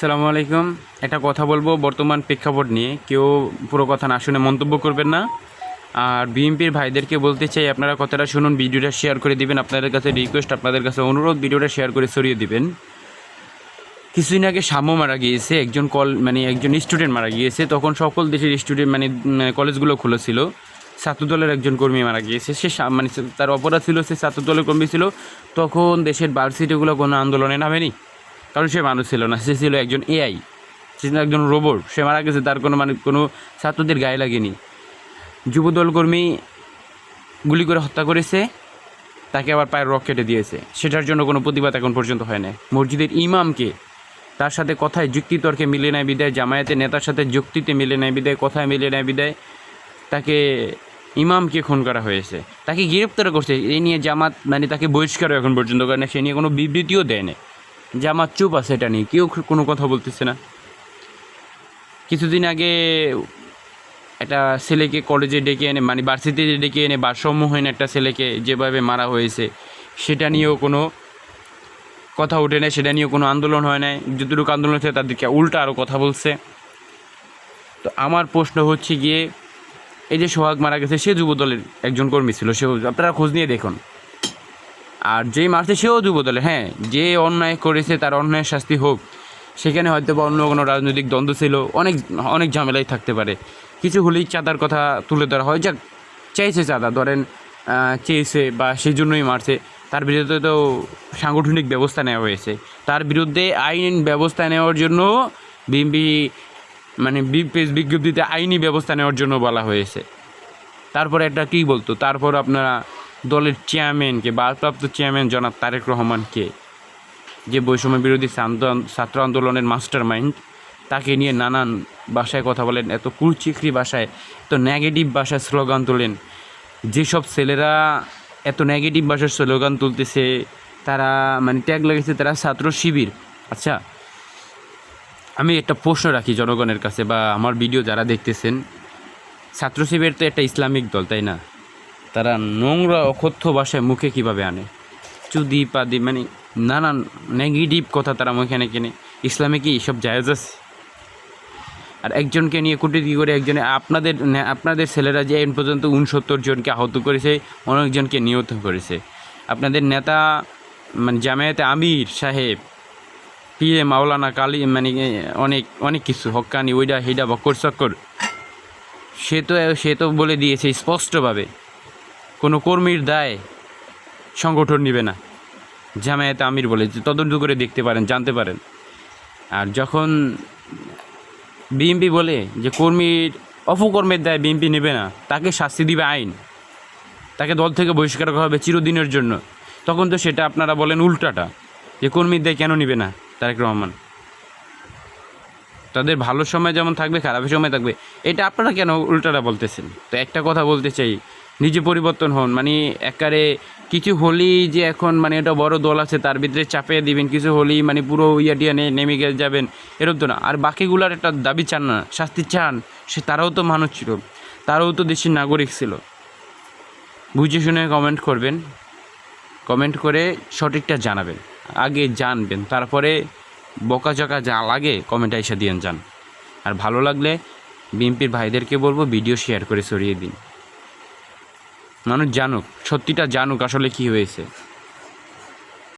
আসসালামু আলাইকুম। একটা কথা বলব বর্তমান প্রেক্ষাপট নিয়ে। কেউ পুরো কথা না শুনে মন্তব্য করবেন না। আর বিএনপির ভাইদেরকে বলতে চাই আপনারা কথাটা শুনুন ভিডিওটা শেয়ার করে দিবেন। আপনাদের কাছে রিকোয়েস্ট আপনাদের কাছে অনুরোধ ভিডিওটা শেয়ার করে সরিয়ে দিবেন। কিছুদিন আগে সাম্য মারা গিয়েছে একজন কল মানে একজন স্টুডেন্ট মারা গিয়েছে। তখন সকল দেশের স্টুডেন্ট মানে উম, কলেজগুলো খুলেছিল। ছাত্রদলের একজন কর্মী মারা গিয়েছে। সে মানে তার অপরাধ ছিল সে ছাত্রদলের কর্মী ছিল। তখন দেশের ভার্সিটিগুলো কোনো আন্দোলনে নামেনি। কারণ সে মানুষ ছিল না, সে ছিল একজন এআই সে ছিল একজন রোবট সে মারা গেছে তার কোনো মানে কোনো ছাত্রদের গায়ে লাগেনি। যুবদল কর্মী গুলি করে হত্যা করেছে, তাকে আবার পায়ের রক কেটে দিয়েছে। সেটার জন্য কোনো প্রতিবাদ এখন পর্যন্ত হয় না মসজিদের ইমামকে তার সাথে কথায় যুক্তিতর্কে মিলে নেয় বিদায়, জামায়াতের নেতার সাথে যুক্তিতে মিলে নেয় বিদায়, কথায় মিলে নেয় বিদায়, তাকে ইমামকে খুন করা হয়েছে। তাকে গ্রেপ্তার করছে। এই নিয়ে জামাত মানে তাকে বহিষ্কারও এখন পর্যন্ত করে না সে নিয়ে কোনো বিবৃতিও দেয় না জামাত চুপ আছে এটা নিয়ে। কেউ কোনো কথা বলতেছে না। কিছুদিন আগে একটা ছেলেকে কলেজে ডেকে এনে মানে ভার্সিটিতে ডেকে এনে, ভারসাম্যহীন একটা ছেলেকে যেভাবে মারা হয়েছে, সেটা নিয়েও কোনো কথা ওঠে না সেটা নিয়েও কোনো আন্দোলন হয় নাই। যতটুকু আন্দোলন হচ্ছে তাদেরকে উল্টা আরও কথা বলছে। তো আমার প্রশ্ন হচ্ছে গিয়ে, এই যে সোহাগ মারা গেছে, সে যুবদলের একজন কর্মী ছিল, সে আপনারা খোঁজ নিয়ে দেখুন। আর যেই মারছে সেও যুবদলের হ্যাঁ যে অন্যায় করেছে তার অন্যায় শাস্তি হোক। সেখানে হয়তো বা অন্য কোনো রাজনৈতিক দ্বন্দ্ব ছিল, অনেক অনেক ঝামেলাই থাকতে পারে। কিছু হলেই চাঁদার কথা তুলে ধরা হয়। যাক, চাইছে চাঁদা, ধরেন চেয়েছে বা সেই জন্যই মারছে। তার বিরুদ্ধে তো সাংগঠনিক ব্যবস্থা নেওয়া হয়েছে। তার বিরুদ্ধে আইন ব্যবস্থা নেওয়ার জন্য বিএনপি মানে বিপেজ বিজ্ঞপ্তিতে আইনি ব্যবস্থা নেওয়ার জন্য বলা হয়েছে। তারপরে একটা কী বলতো? তারপর আপনারা দলের চেয়ারম্যানকে ভারপ্রাপ্ত চেয়ারম্যান জনাব তারেক রহমানকে যে বৈষম্য বিরোধী ছাত্র- আন্দোলনের মাস্টার মাইন্ড তাকে নিয়ে নানান ভাষায় কথা বলেন, এত কুলচিকরি ভাষায়, এত নেগেটিভ ভাষায় স্লোগান তোলেন। যেসব ছেলেরা এত নেগেটিভ ভাষার স্লোগান তুলতেছে, তারা মানে ট্যাগ লাগেছে তারা ছাত্র শিবির। আচ্ছা আমি একটা প্রশ্ন রাখি জনগণের কাছে বা আমার ভিডিও যারা দেখতেছেন, ছাত্র শিবির তো একটা ইসলামিক দল, তাই না? তারা নোংরা অকথ্য ভাষায় মুখে কীভাবে আনে? চুদি, পাদি মানে নানান নেগেটিভ কথা তারা মুখে কেনে। ইসলামে কি এসব জায়েজ আছে? আর একজনকে নিয়ে কুটিকি করে একজনে আপনাদের আপনাদের ছেলেরা যে এখন পর্যন্ত উনসত্তর জনকে আহত করেছে, অনেকজনকে নিহত করেছে। আপনাদের নেতা মানে জামায়াতে আমির সাহেব পিএ মাওলানা কালী মানে অনেক অনেক কিছু হক্কানি ওইডা, হেডা বক্কর চক্কর, সে তো সে তো বলে দিয়েছে স্পষ্টভাবে। কোনো কর্মীর দায় সংগঠন নেবে না। জামায়াত আমির বলে তদন্ত করে দেখতে পারেন, জানতে পারেন। আর যখন বিএমপি বলে যে কর্মীর, অপকর্মের দায় বিএমপি নেবে না, তাকে শাস্তি দিবে আইন। তাকে দল থেকে বহিষ্কার করা হবে চিরদিনের জন্য। তখন তো সেটা আপনারা বলেন উল্টাটা, যে কর্মীর দায় কেন নিবে না তারেক রহমান? তাদের ভালো সময় যেমন থাকবে, খারাপের সময় থাকবে, এটা আপনারা কেন উল্টাটা বলতেছেন? তো একটা কথা বলতে চাই নিজে পরিবর্তন হন। মানে একারে কিছু হলেই যে এখন মানে এটা বড় দল আছে, তার ভিতরে চাপিয়ে দিবেন, কিছু হলেই মানে পুরো ইয়া টিয়া নে- নেমে গে যাবেন, এরকম তো না। আর বাকিগুলার একটা দাবি চান না, শাস্তি চান, সে তারাও তো মানুষ ছিল, তারাও তো দেশের নাগরিক ছিল। বুঝে শুনে কমেন্ট করবেন কমেন্ট করে সঠিকটা জানাবেন, আগে জানবেন, তারপরে বকাঝকা যা লাগে কমেন্ট আইসা দিয়ে যান। আর ভালো লাগলে বিএনপির ভাইদেরকে বলব ভিডিও শেয়ার করে সরিয়ে দিন। মানুষ জানুক সত্যিটা জানুক আসলে কি হয়েছে।